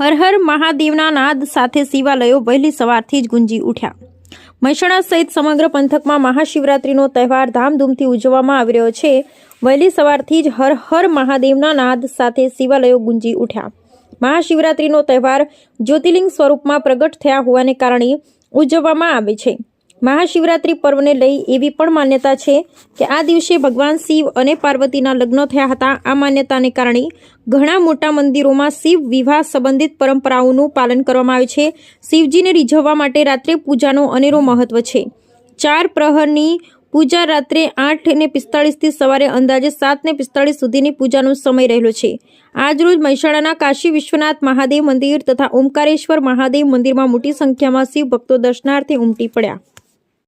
હર હર મહાદેવના નાદ સાથે શિવાલયો વહેલી સવારથી જ ગુંજી ઉઠ્યા. મહેસાણા સહિત સમગ્ર પંથકમાં મહાશિવરાત્રિનો તહેવાર ધામધૂમથી ઉજવવામાં આવી રહ્યો છે. વહેલી સવારથી જ હર હર મહાદેવના નાદ સાથે શિવાલયો ગુંજી ઉઠ્યા. મહાશિવરાત્રિનો તહેવાર જ્યોતિર્લિંગ સ્વરૂપમાં પ્રગટ થયા હોવાને કારણે ઉજવવામાં આવે છે. મહાશિવરાત્રિ પર્વને લઈ એવી પણ માન્યતા છે કે આ દિવસે ભગવાન શિવ અને પાર્વતીના લગ્ન થયા હતા. આ માન્યતાને કારણે ઘણા મોટા મંદિરોમાં શિવ વિવાહ સંબંધિત પરંપરાઓનું પાલન કરવામાં આવે છે. શિવજીને રીઝવવા માટે રાત્રે પૂજાનો અનેરો મહત્વ છે. ચાર પ્રહરની પૂજા રાત્રે આઠ ને પિસ્તાળીસથી સવારે અંદાજે સાત ને પિસ્તાળીસ સુધીની પૂજાનો સમય રહેલો છે. આજરોજ મહેસાણાના કાશી વિશ્વનાથ મહાદેવ મંદિર તથા ઓમકારેશ્વર મહાદેવ મંદિરમાં મોટી સંખ્યામાં શિવ ભક્તો દર્શનાર્થે ઉમટી પડ્યા.